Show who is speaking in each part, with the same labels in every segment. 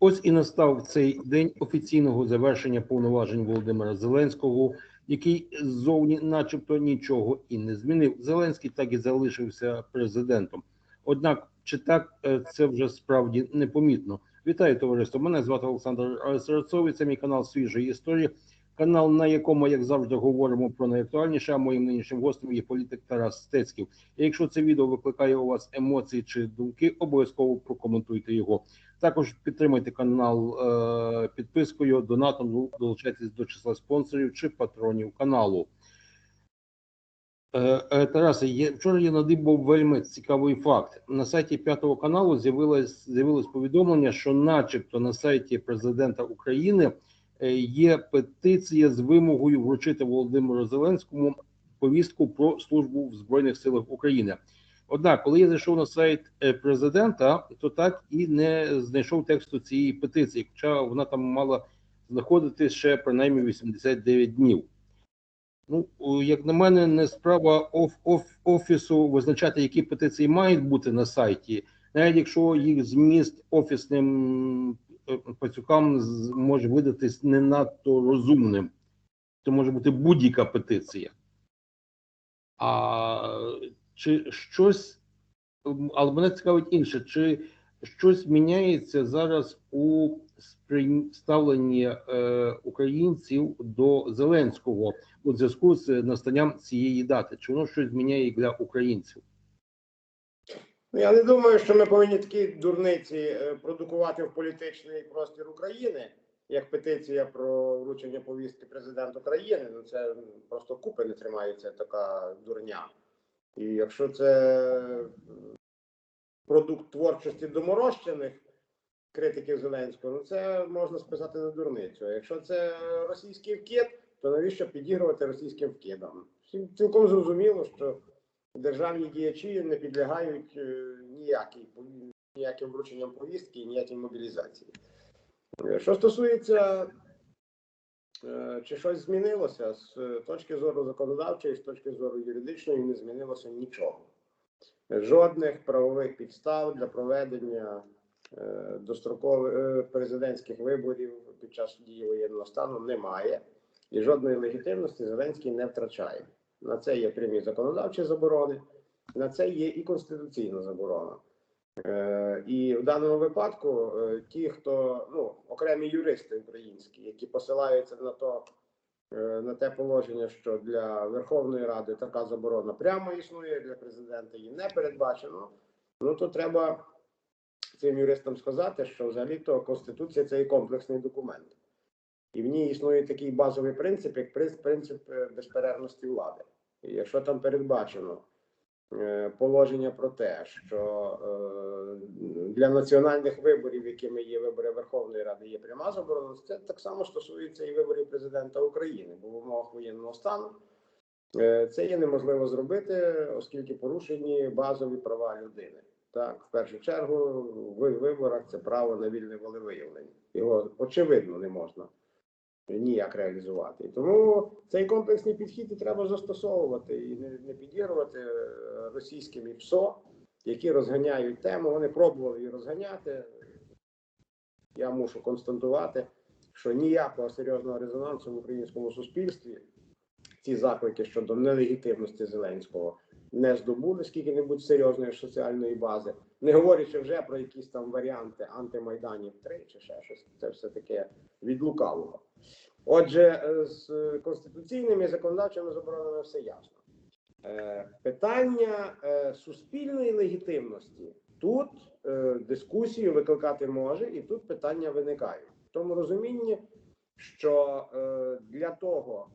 Speaker 1: Ось і настав цей день офіційного завершення повноважень Володимира Зеленського, який ззовні, начебто, нічого і не змінив. Зеленський так і залишився президентом. Однак, чи так е, це вже справді непомітно. Вітаю товариство. Мене звати Олександр Серцовий. Це мій канал свіжої історії. Канал, на якому, як завжди, говоримо про найактуальніше. А моїм нинішнім гостем є політик Тарас Стецьків. І якщо це відео викликає у вас емоції чи думки, обов'язково прокоментуйте його. Також підтримайте канал е, підпискою, донатом, долучайтесь до числа спонсорів чи патронів каналу. Е, е, Тарасе, є, вчора я надибав вельми цікавий факт. На сайті п'ятого каналу з'явилось з'явилось повідомлення, що, начебто, на сайті президента України є петиція з вимогою вручити Володимиру Зеленському повістку про службу в Збройних силах України. Однак, коли я зайшов на сайт е, президента, то так і не знайшов тексту цієї петиції, хоча вона там мала знаходитись ще принаймні 89 днів. Ну, як на мене, не справа оф, оф, офісу визначати, які петиції мають бути на сайті, навіть якщо їх зміст офісним е, пацюкам може видатись не надто розумним, то може бути будь-яка петиція. А чи щось, але мене цікавить інше, чи щось міняється зараз у ставленні е, українців до Зеленського у зв'язку з настанням цієї дати? Чи воно щось зміняє для українців?
Speaker 2: Ну, Я не думаю, що ми повинні такі дурниці е, продукувати в політичний простір України, як петиція про вручення повістки президенту країни. Ну це просто купи не тримається така дурня. І якщо це продукт творчості доморощених критиків Зеленського, ну це можна списати на дурницю. А якщо це російський вкид, то навіщо підігрувати російським вкидам? Всім цілком зрозуміло, що державні діячі не підлягають е, ніякій, ніяким врученням повістки і ніякій мобілізації. Е, Що стосується, е, чи щось змінилося з точки зору законодавчої, з точки зору юридичної, не змінилося нічого. Жодних правових підстав для проведення дострокових президентських виборів під час дії воєнного стану немає, і жодної легітимності Зеленський не втрачає. На це є прямі законодавчі заборони, на це є і конституційна заборона. Е, і в даному випадку е, ті, хто ну окремі юристи українські, які посилаються на то е, на те положення, що для Верховної Ради така заборона прямо існує, для президента її не передбачено. Ну то треба цим юристам сказати, що взагалі-то конституція це і комплексний документ, і в ній існує такий базовий принцип, як принцип- е, безперервності влади. І якщо там передбачено е, положення про те, що е, для національних виборів, якими є вибори Верховної Ради, є пряма заборона, це так само стосується і виборів президента України, бо в умовах воєнного стану це є неможливо зробити, оскільки порушені базові права людини. Так, в першу чергу, в виборах це право на вільне волевиявлення. Його очевидно не можна ніяк реалізувати. Тому цей комплексний підхід і треба застосовувати і не, не підігрувати е, російським ІПСО, які розганяють тему. Вони пробували її розганяти. Я мушу констатувати, що ніякого серйозного резонансу в українському суспільстві ці заклики щодо нелегітимності Зеленського не здобули скільки-небудь серйозної соціальної бази, не говорячи вже про якісь там варіанти антимайданів 3 чи ще щось. Це все таке від лукавого. Отже, е, з конституційними і законодавчими заборонами все ясно. Е, Питання е, суспільної легітимності тут дискусію викликати може, і тут питання виникають в тому розумінні, що для того,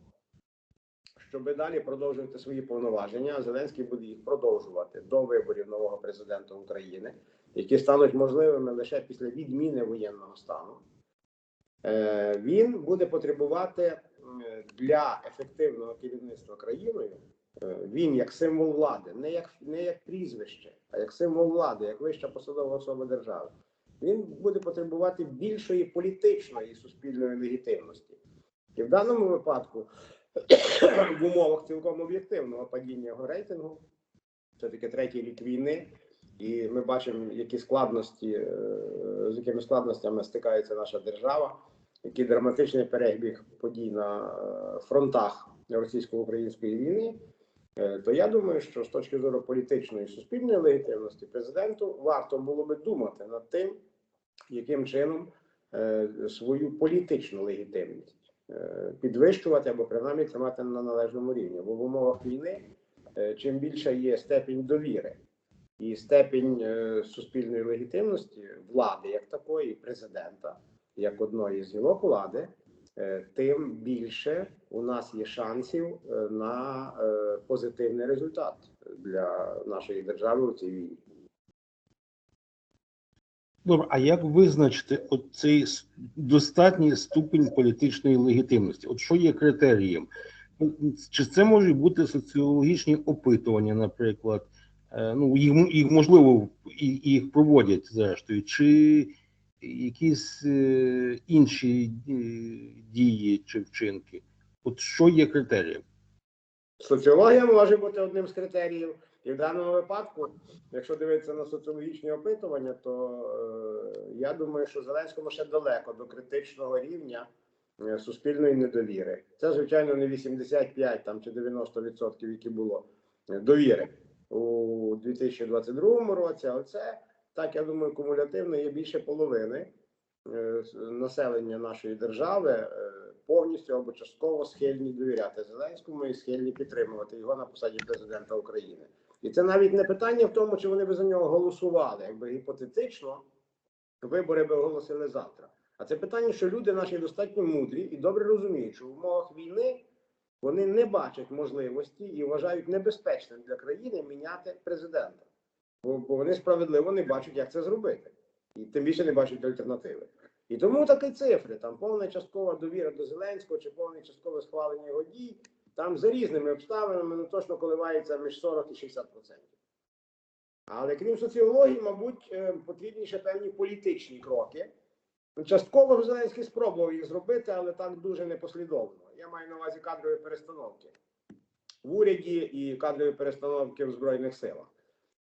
Speaker 2: щоб далі продовжувати свої повноваження, Зеленський буде їх продовжувати до виборів нового президента України, які стануть можливими лише після відміни воєнного стану. Е, Він буде потребувати для ефективного керівництва країною. е, Він як символ влади, не як не як прізвище, а як символ влади, як вища посадова особа держави. Він буде потребувати більшої політичної і суспільної легітимності. І в даному випадку, в умовах цілком об'єктивного падіння його рейтингу, це таки третій рік війни, І ми бачимо, які складності, е, з якими складностями стикається наша держава, який драматичний перебіг подій на е, фронтах російсько-української війни. Е, То я думаю, що з точки зору політичної і суспільної легітимності президенту варто було би думати над тим, яким чином е, свою політичну легітимність підвищувати або принаймні тримати на належному рівні. Бо в умовах війни чим більша є степінь довіри і степінь суспільної легітимності влади як такої, президента як одної з гілок влади, е, тим більше у нас є шансів е, на е, позитивний результат для нашої держави у цій війні.
Speaker 1: Добре, а як визначити от цей достатній ступінь політичної легітимності? От що є критерієм? Ну, Чи це можуть бути соціологічні опитування, наприклад? Ну, їх, їх можливо їх проводять зрештою, чи якісь е, інші е, дії чи вчинки? От що є критерієм?
Speaker 2: Соціологія може бути одним з критеріїв. І в даному випадку, якщо дивитися на соціологічні опитування, то е, я думаю, що Зеленському ще далеко до критичного рівня е, суспільної недовіри. Це, звичайно, не 85 там, чи 90%, які було е, довіри у 2022 році, але це, так, я думаю, кумулятивно є більше половини е, населення нашої держави е, повністю або частково схильні довіряти Зеленському і схильні підтримувати його на посаді президента України. І це навіть не питання в тому, чи вони би за нього голосували, якби гіпотетично вибори би оголосили завтра. А це питання, що люди наші достатньо мудрі і добре розуміють, що в умовах війни вони не бачать можливості і вважають небезпечним для країни міняти президента. Бо, вони справедливо не бачать, як це зробити, і тим більше не бачать альтернативи. І тому такі цифри: там повна часткова довіра до Зеленського чи повне часткове схвалення його дій, там за різними обставинами ну, точно коливається між 40 і 60 процентів. Але крім соціології, мабуть, е, потрібні ще певні політичні кроки. Ну, Частково Зеленський спробував їх зробити, але так дуже непослідовно. Я маю на увазі кадрові перестановки в уряді і кадрові перестановки в Збройних силах.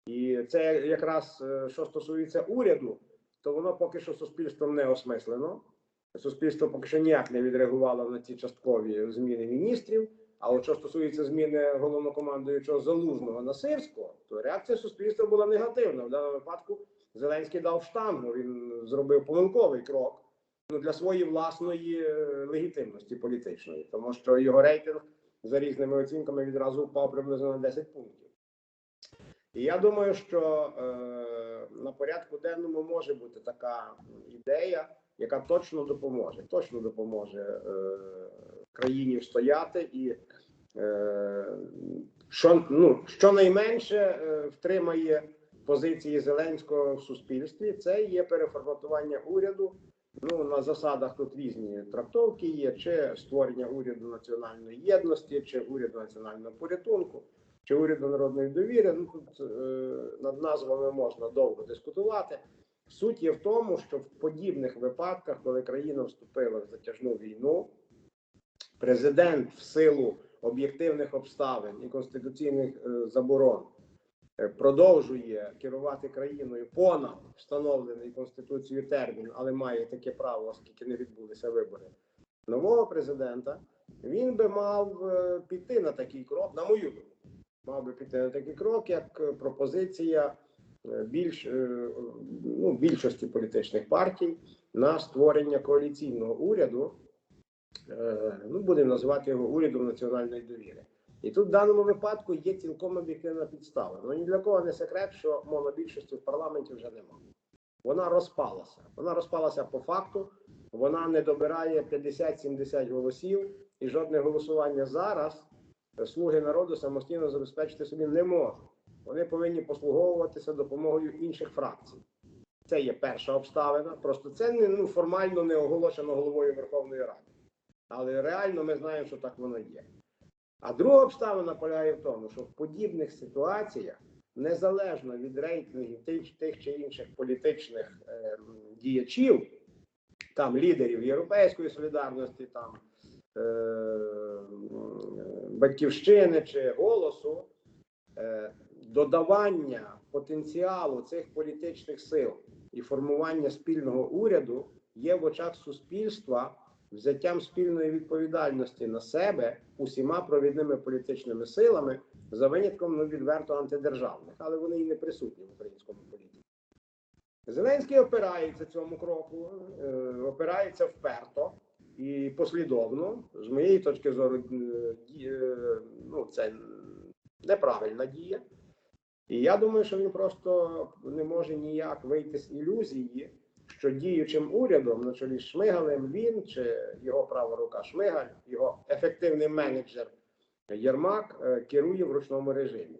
Speaker 2: І це якраз е, що стосується уряду, то воно поки що суспільством не осмислено. Суспільство поки що ніяк не відреагувало на ці часткові зміни міністрів. А от що стосується зміни головнокомандуючого залужного на Сирського, то реакція суспільства була негативна. В даному випадку Зеленський дав штангу. Він зробив помилковий крок ну, для своєї власної е, легітимності політичної, тому що його рейтинг за різними оцінками відразу впав приблизно на 10 пунктів. І я думаю, що е, на порядку денному може бути така ідея, яка точно допоможе, точно допоможе е, країні встояти і е, що ну щонайменше е, втримає позиції Зеленського в суспільстві. Це є переформатування уряду. Ну на засадах тут різні трактовки є: чи створення уряду національної єдності, чи уряду національного порятунку, чи уряду народної довіри. Ну тут е, над назвами можна довго дискутувати. Суть є в тому, що в подібних випадках, коли країна вступила в затяжну війну, президент в силу об'єктивних обставин і конституційних е, заборон е, продовжує керувати країною понад встановлений конституцією термін, але має таке право, оскільки не відбулися вибори нового президента. Він би мав е, піти на такий крок, на мою думку, мав би піти на такий крок, як е, пропозиція е, більш е, ну, більшості політичних партій на створення коаліційного уряду. Ну, будемо називати його урядом національної довіри. І тут в даному випадку є цілком об'єктивна підстава. Ну ні для кого не секрет, що монобільшості в парламенті вже немає. Вона розпалася. Вона розпалася по факту. Вона не добирає 50-70 голосів, і жодне голосування зараз слуги народу самостійно забезпечити собі не можуть. Вони повинні послуговуватися допомогою інших фракцій. Це є перша обставина. Просто це не ну формально не оголошено головою Верховної Ради. Але реально ми знаємо, що так воно є. А друга обставина полягає в тому, що в подібних ситуаціях, незалежно від рейтингів тих, тих чи інших політичних е, діячів, там лідерів Європейської солідарності, там е, батьківщини чи голосу, е, додавання потенціалу цих політичних сил і формування спільного уряду є в очах суспільства взяттям спільної відповідальності на себе усіма провідними політичними силами за винятком ну, відверто антидержавних, але вони і не присутні в українському політиці. Зеленський опирається цьому кроку, е, опирається вперто і послідовно. З моєї точки зору, е, е, ну, це неправильна дія. І я думаю, що він просто не може ніяк вийти з ілюзії, що діючим урядом на чолі з Шмигалем він чи його права рука Шмигаль, його ефективний менеджер Єрмак е, керує в ручному режимі.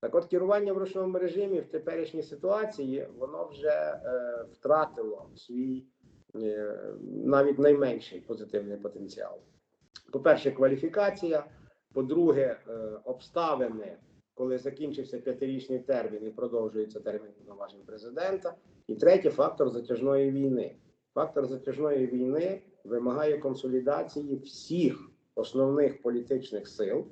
Speaker 2: Так от керування в ручному режимі в теперішній ситуації воно вже е, втратило свій навіть найменший позитивний потенціал. По-перше, кваліфікація, по-друге, е, обставини, коли закінчився п'ятирічний термін і продовжується термін повноважень президента. І третє фактор затяжної війни. Фактор затяжної війни вимагає консолідації всіх основних політичних сил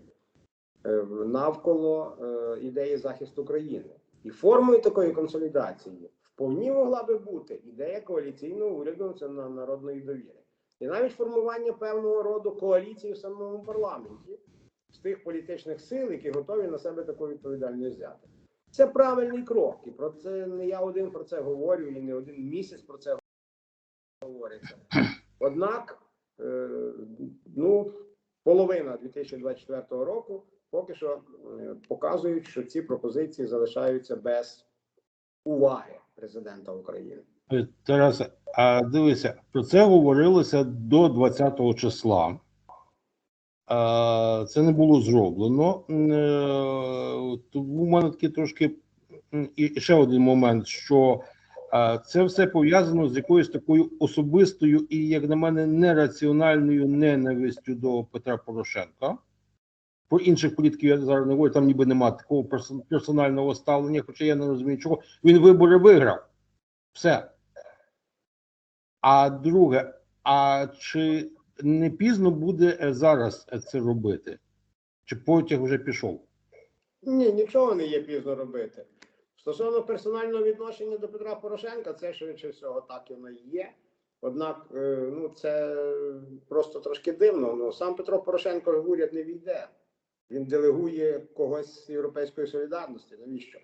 Speaker 2: е, навколо е, ідеї захисту країни. І формою такої консолідації вповні могла би бути ідея коаліційного уряду це на народної довіри. І навіть формування певного роду коаліції в самому парламенті з тих політичних сил, які готові на себе таку відповідальність взяти. Це правильний крок, і про це не я один про це говорю, і не один місяць про це говориться. Однак, е, ну, половина 2024 року поки що е, показують, що ці пропозиції залишаються без уваги президента України.
Speaker 1: Е, Тарасе, а дивися, про це говорилося до 20 числа. Це не було зроблено. Е, Тому в мене такий трошки і ще один момент, що це все пов'язано з якоюсь такою особистою і, як на мене, нераціональною ненавистю до Петра Порошенка. Про інших політиків я зараз не говорю, там ніби немає такого персонального ставлення, хоча я не розумію, чого. Він вибори виграв. Все. А друге, а чи не пізно буде е, зараз е, це робити? Чи потяг вже пішов?
Speaker 2: Ні, нічого не є пізно робити. Стосовно персонального відношення до Петра Порошенка, це швидше всього так воно є. Однак, е, ну це просто трошки дивно. Ну сам Петро Порошенко в уряд не війде. Він делегує когось з європейської солідарності. Навіщо?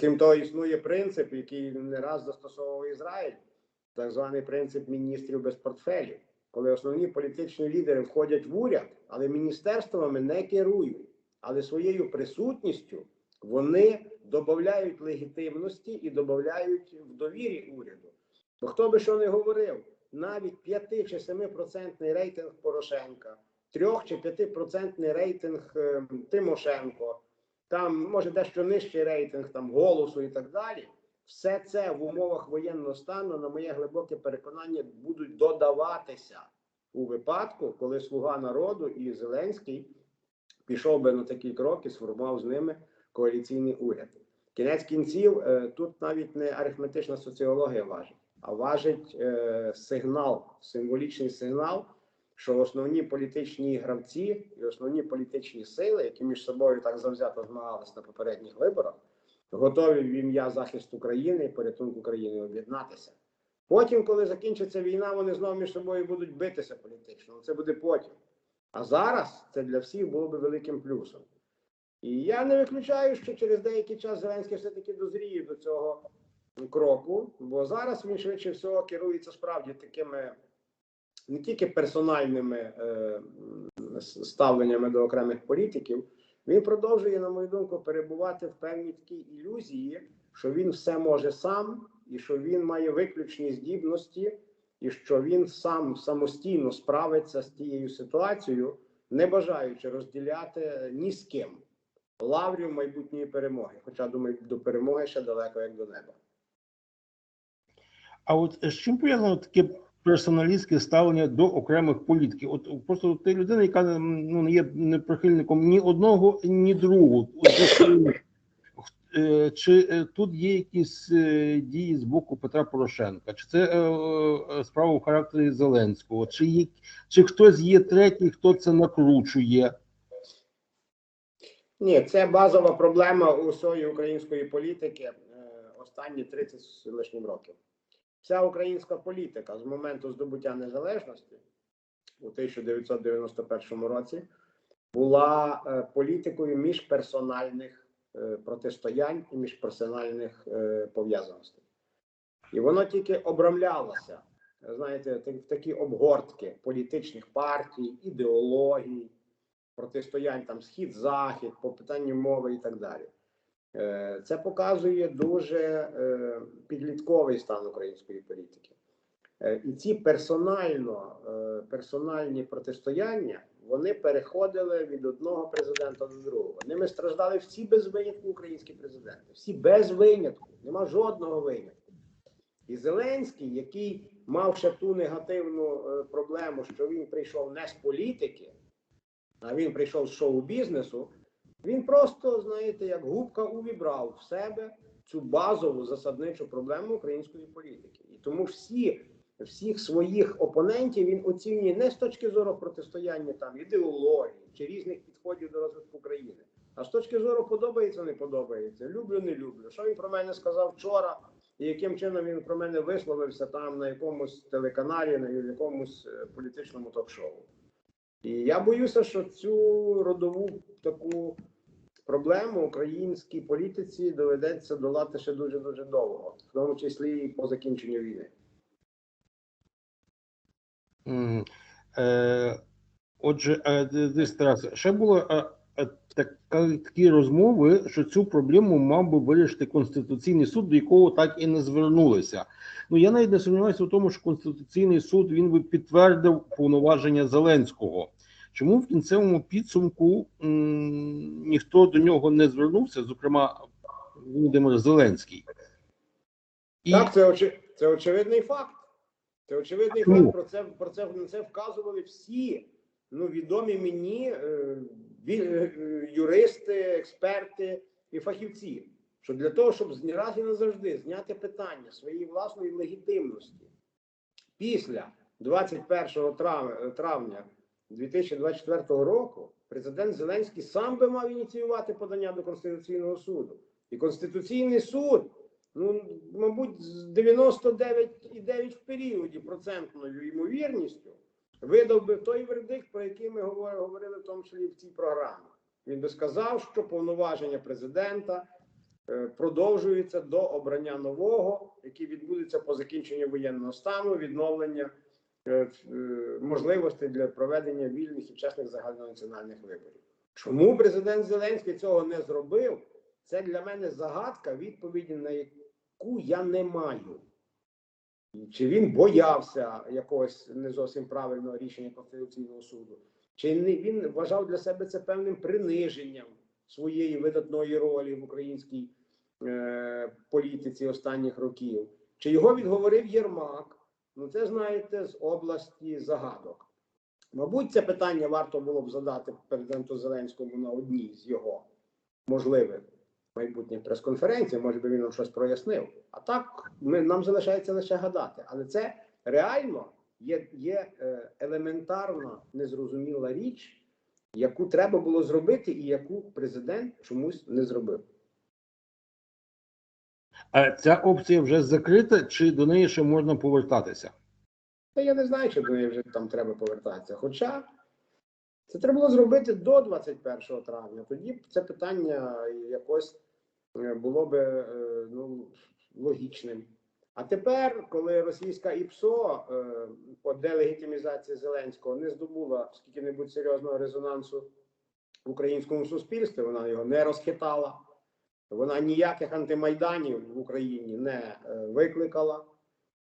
Speaker 2: Крім того, існує принцип, який не раз застосовував Ізраїль, так званий принцип міністрів без портфелів, коли основні політичні лідери входять в уряд, але міністерствами не керують але своєю присутністю вони додають легітимності і додають в довірі уряду. Бо хто би що не говорив, навіть 5 чи 7% рейтинг Порошенка, 3 чи 5% рейтинг е, Тимошенко, там може дещо нижчий рейтинг там голосу і так далі. Все це в умовах воєнного стану, на моє глибоке переконання, будуть додаватися у випадку, коли слуга народу і Зеленський пішов би на такі кроки, сформував з ними коаліційний уряд. Кінець кінців е, тут навіть не арифметична соціологія важить, а важить е, сигнал, символічний сигнал, що основні політичні гравці і основні політичні сили, які між собою так завзято змагались на попередніх виборах, готові в ім'я захисту країни і порятунку країни об'єднатися. Потім, коли закінчиться війна, вони знову між собою будуть битися політично. Це буде потім. А зараз це для всіх було би великим плюсом. І я не виключаю, що через деякий час Зеленський все-таки дозріє до цього кроку, бо зараз він швидше всього керується справді такими не тільки персональними е, ставленнями до окремих політиків. Він продовжує, на мою думку, перебувати в певній такій ілюзії, що він все може сам, і що він має виключні здібності, і що він сам самостійно справиться з тією ситуацією, не бажаючи розділяти ні з ким лаврів майбутньої перемоги. Хоча думаю, до перемоги ще далеко як до неба.
Speaker 1: А от з чим пов'язано таке персоналістське ставлення до окремих політиків? От просто ти людина, яка ну, не є не прихильником ні одного, ні другого. Е, Чи е, тут є якісь е, дії з боку Петра Порошенка? Чи це справа в характері Зеленського? Чи, є, чи хтось є третій, хто це накручує?
Speaker 2: Ні, це базова проблема усієї української політики останні 30 з лишнім років. Вся українська політика з моменту здобуття незалежності у 1991 році була е, політикою міжперсональних е, протистоянь і міжперсональних е, пов'язаностей. І воно тільки обрамлялося, знаєте, в такі обгортки політичних партій, ідеологій, протистоянь там схід-захід, по питанню мови і так далі. Е, Це показує дуже е, підлітковий стан української політики. Е, І ці персонально, персональні протистояння вони переходили від одного президента до другого. Ними страждали всі без винятку українські президенти. Всі без винятку, нема жодного винятку. І Зеленський, який мав ще ту негативну проблему, що він прийшов не з політики, а він прийшов з шоу-бізнесу, він просто, знаєте, як губка увібрав в себе цю базову засадничу проблему української політики. І тому всі, всіх своїх опонентів він оцінює не з точки зору протистояння там ідеології чи різних підходів до розвитку країни, а з точки зору подобається, не подобається, люблю, не люблю. Що він про мене сказав вчора, і яким чином він про мене висловився там на якомусь телеканалі, на якомусь е, політичному ток-шоу. І я боюся, що цю родову таку проблему українській політиці доведеться долати ще дуже дуже довго, в тому числі і по закінченню війни.
Speaker 1: Мгм. Е, Отже, е, д- Тарас, ще було е, е, такі розмови, що цю проблему мав би вирішити Конституційний суд, до якого так і не звернулися. Ну я навіть не сумніваюся в тому, що Конституційний суд він би підтвердив повноваження Зеленського. Чому в кінцевому підсумку м, ніхто до нього не звернувся, зокрема Володимир Зеленський? І
Speaker 2: Так, це, очи... це очевидний факт. Це очевидний
Speaker 1: Чому?
Speaker 2: факт. Про це про це на це вказували всі ну відомі мені е, е, юристи, експерти і фахівці. Що для того, щоб з- раз і назавжди зняти питання своєї власної легітимності після 21 травня, травня 2024 року, президент Зеленський сам би мав ініціювати подання до Конституційного суду. І Конституційний суд ну, мабуть, з 99,9 в періоді процентною ймовірністю видав би той вердикт, про який ми говор- говорили, в тому числі в цій програмі. Він би сказав, що повноваження президента е, продовжуються до обрання нового, який відбудеться по закінченню воєнного стану, відновлення можливостей для проведення вільних і чесних загальнонаціональних виборів. Чому президент Зеленський цього не зробив? Це для мене загадка, відповіді на яку я не маю. Чи він боявся якогось не зовсім правильного рішення Конституційного суду, чи він вважав для себе це певним приниженням своєї видатної ролі в українській е, політиці останніх років, чи його відговорив Єрмак? Ну, це знаєте з області загадок. Мабуть, це питання варто було б задати президенту Зеленському на одній з його можливих майбутніх прес-конференцій, може би він нам щось прояснив. А так ми, нам залишається лише гадати. Але це реально є, є е, елементарна незрозуміла річ, яку треба було зробити, і яку президент чомусь не зробив.
Speaker 1: А ця опція вже закрита, чи до неї ще можна повертатися?
Speaker 2: Та я не знаю, чи до неї вже там треба повертатися. Хоча це треба було зробити до 21 травня. Тоді це питання якось е, було би е, ну, логічним. А тепер, коли російська ІПСО е, по делегітимізації Зеленського не здобула скільки-небудь серйозного резонансу в українському суспільстві, вона його не розхитала, вона ніяких антимайданів в Україні не е, викликала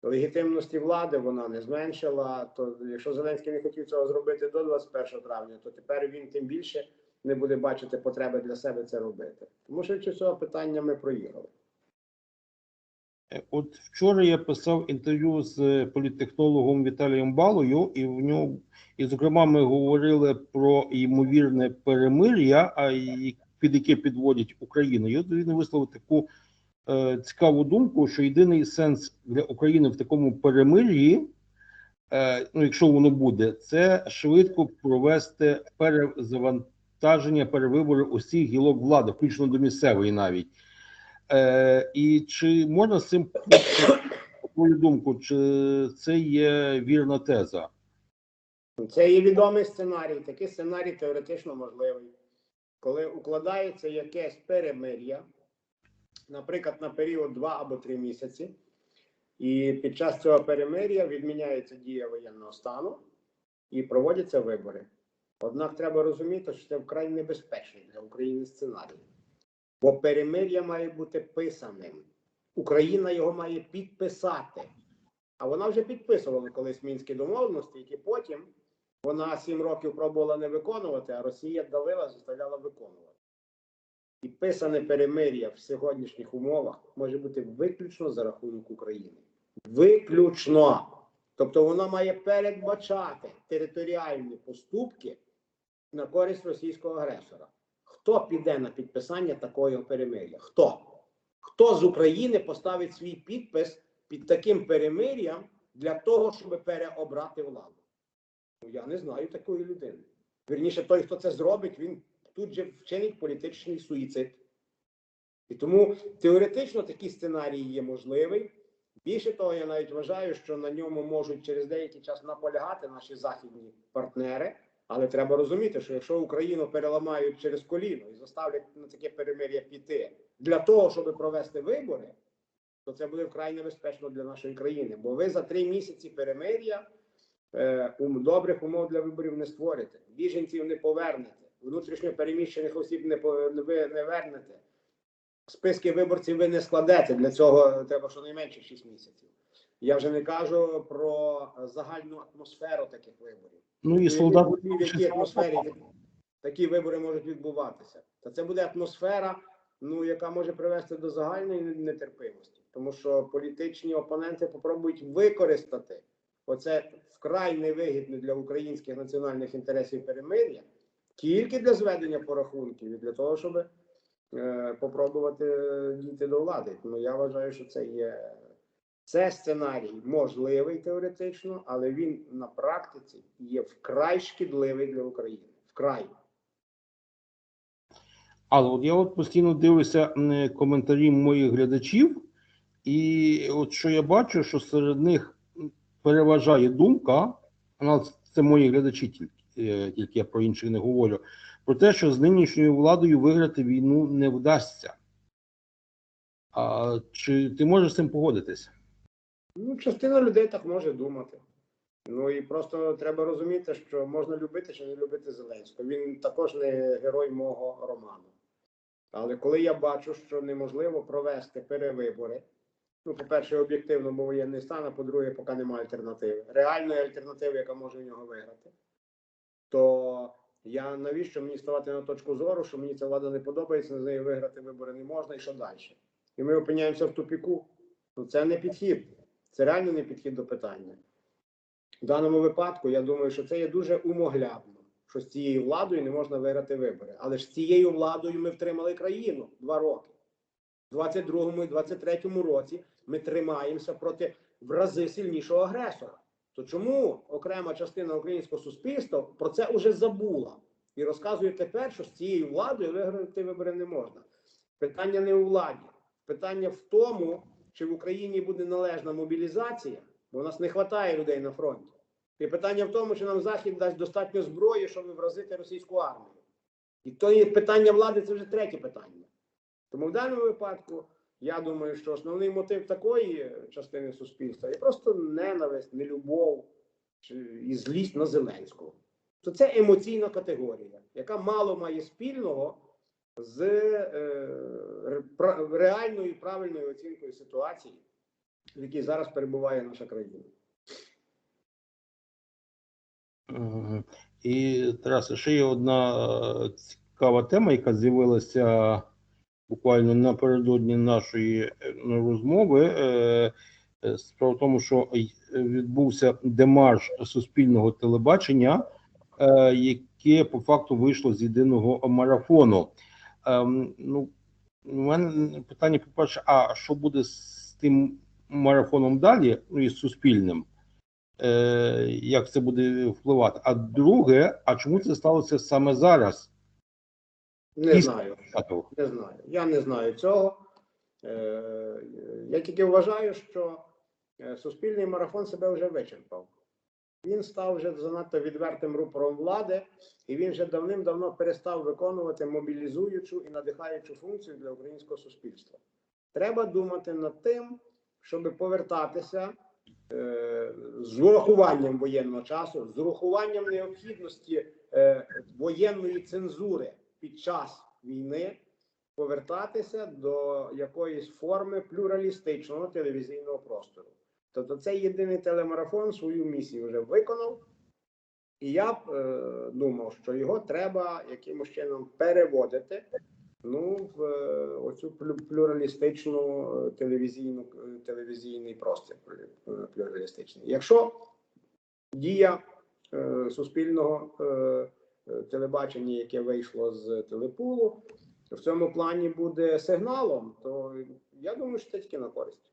Speaker 2: легітимності влади вона не зменшила. То якщо Зеленський не хотів цього зробити до 21 травня, то тепер він тим більше не буде бачити потреби для себе це робити. Тому що цього питання ми проїхали.
Speaker 1: Е, От вчора я писав інтерв'ю з е, політтехнологом Віталієм Балою, і в нього, і зокрема, ми говорили про ймовірне перемир'я, а під яке підводять Україну. І він висловив таку е, цікаву думку, що єдиний сенс для України в такому перемир'ї, е, ну якщо воно буде, це швидко провести перезавантаження перевиборів усіх гілок влади, включно до місцевої навіть. Е, і чи можна з цим твою думку, чи це є вірна теза?
Speaker 2: Це є відомий сценарій. Такий сценарій теоретично можливий. Коли укладається якесь перемир'я, наприклад, на період 2 або 3 місяці, і під час цього перемир'я відміняється дія воєнного стану і проводяться вибори. Однак треба розуміти, що це вкрай небезпечний для України сценарій. Бо перемир'я має бути писаним. Україна його має підписати. А вона вже підписувала колись мінські домовленості, які потім вона сім років пробувала не виконувати, а Росія давила, заставляла виконувати. І писане перемир'я в сьогоднішніх умовах може бути виключно за рахунок України. Виключно. Тобто воно має передбачати територіальні поступки на користь російського агресора. Хто піде на підписання такого перемир'я? Хто? Хто з України поставить свій підпис під таким перемир'ям для того, щоб переобрати владу? Я не знаю такої людини. Вірніше, той, хто це зробить, він тут же вчинить політичний суїцид. І тому теоретично такий сценарій є можливий. Більше того, я навіть вважаю, що на ньому можуть через деякий час наполягати наші західні партнери. Але треба розуміти, що якщо Україну переламають через коліно і заставлять на таке перемир'я піти для того, щоб провести вибори, то це буде вкрай небезпечно для нашої країни. Бо ви за три місяці перемир'я добрих умов для виборів не створите, біженців не повернете, внутрішньо переміщених осіб не ви не вернете. Списки виборців ви не складете. Для цього треба щонайменше 6 місяців. Я вже не кажу про загальну атмосферу таких виборів.
Speaker 1: Ну і солдат
Speaker 2: в якій атмосфері такі вибори можуть відбуватися. Та це буде атмосфера, ну яка може привести до загальної нетерпимості, тому що політичні опоненти попробують використати оце вкрай невигідне для українських національних інтересів перемир'я тільки для зведення порахунків і для того, щоб е, попробувати дійти до влади. Тому я вважаю, що це є це сценарій можливий теоретично, але він на практиці є вкрай шкідливий для України. Вкрай.
Speaker 1: Але от я от постійно дивлюся коментарі моїх глядачів, і от що я бачу, що серед них переважає думка, це мої глядачі тільки, е, тільки я про інших не говорю, про те, що з нинішньою владою виграти війну не вдасться. А чи ти можеш з цим погодитись?
Speaker 2: Ну, частина людей так може думати. Ну і просто треба розуміти, що можна любити чи не любити Зеленського. Він також не герой мого роману. Але коли я бачу, що неможливо провести перевибори, ну, по-перше, об'єктивно, бо воєнний стан, а по-друге, поки немає альтернативи. Реальної альтернативи, яка може в нього виграти, то я навіщо мені ставати на точку зору, що мені ця влада не подобається, з нею виграти вибори не можна і що далі? І ми опиняємося в тупіку. Ну, це не підхід. Це реально не підхід до питання. В даному випадку я думаю, що це є дуже умоглядно, що з цією владою не можна виграти вибори. Але ж з цією владою ми втримали країну два роки. У 22-му і 23-му році ми тримаємося проти в рази сильнішого агресора. То чому окрема частина українського суспільства про це вже забула і розказує тепер, що з цією владою виграти вибори не можна? Питання не у владі, питання в тому, чи в Україні буде належна мобілізація, бо у нас не вистачає людей на фронті. І питання в тому, чи нам Захід дасть достатньо зброї, щоб вразити російську армію. І то є питання влади це вже третє питання. Тому в даному випадку я думаю, що основний мотив такої частини суспільства є просто ненависть, нелюбов і злість на Зеленського. То це емоційна категорія, яка мало має спільного з е, реальною і правильною оцінкою ситуації, в якій зараз перебуває наша країна.
Speaker 1: І Тарасе, ще є одна е, цікава тема, яка з'явилася буквально напередодні нашої е, розмови. Е, е, Справа в тому, що відбувся демарш суспільного телебачення, яке по факту вийшло з єдиного марафону. Ем, Ну, у мене питання, по-перше, а що буде з тим марафоном далі, ну і з суспільним? як це буде впливати. А друге, а чому це сталося саме зараз?
Speaker 2: Не
Speaker 1: І-
Speaker 2: знаю. Не знаю. Я не знаю цього. Е, Я тільки вважаю, що е, суспільний марафон себе вже вичерпав. Він став вже занадто відвертим рупором влади, і він вже давним-давно перестав виконувати мобілізуючу і надихаючу функцію для українського суспільства. Треба думати над тим, щоб повертатися е, з урахуванням воєнного часу, з урахуванням необхідності е, воєнної цензури під час війни повертатися до якоїсь форми плюралістичного телевізійного простору. Тобто цей єдиний телемарафон свою місію вже виконав, і я б е, думав, що його треба якимось чином переводити ну, в е, оцю плюралістичну е, телевізійну е, телевізійний простір. е, Плюралістичний. Якщо дія е, суспільного е, е, телебачення, яке вийшло з телепулу, в цьому плані буде сигналом, то я думаю, що це тільки на користь.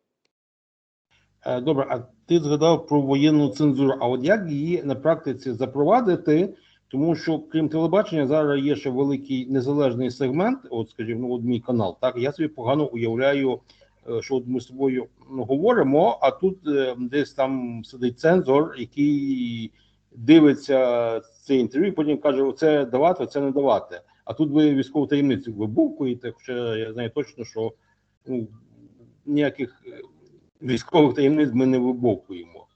Speaker 1: Е, Добре, а ти згадав про воєнну цензуру. А от як її на практиці запровадити? Тому що крім телебачення, зараз є ще великий незалежний сегмент. От, скажімо, ну, от мій канал. Так я собі погано уявляю, е, що от ми з тобою ну, говоримо, а тут десь там сидить цензор, який дивиться це інтерв'ю, потім каже: оце давати, оце не давати. А тут ви військову таємницю вибухуєте, хоча я знаю точно, що ну, ніяких е, військових таємниць ми не вибухуємо.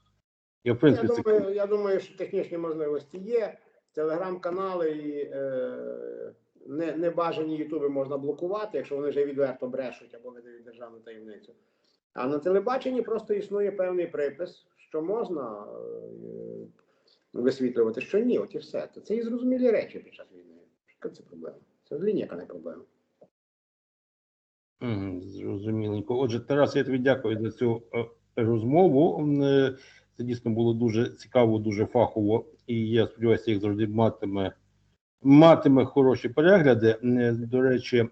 Speaker 1: Я в
Speaker 2: Я
Speaker 1: принципі це
Speaker 2: думаю, я думаю, що технічні можливості є. Телеграм-канали і е, не, не бажані Ютуби можна блокувати, якщо вони вже відверто брешуть або видають державну таємницю. А на телебаченні просто існує певний припис, що можна е, висвітлювати, що ні, от і все. То це і зрозумілі речі під час війни. Яка це проблема? Це взагалі ніяка не проблема.
Speaker 1: Мгм, Зрозуміленько. Отже, Тарас, я тобі дякую за цю е, розмову. Е, Це дійсно було дуже цікаво, дуже фахово, і я сподіваюся, як завжди матиме, матиме хороші перегляди. Е, До речі,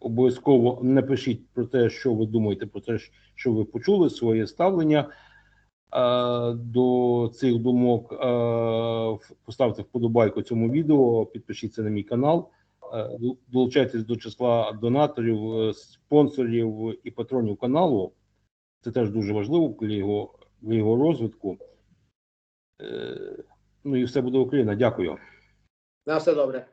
Speaker 1: обов'язково напишіть про те, що ви думаєте, про те, що ви почули, своє ставлення до цих думок. Е, Поставте вподобайку цьому відео, підпишіться на мій канал. Е, долучайтесь до числа донаторів, е, спонсорів і патронів каналу. Це теж дуже важливо для його, для його розвитку. Е, Ну і все буде Україна. Дякую.
Speaker 2: На все добре.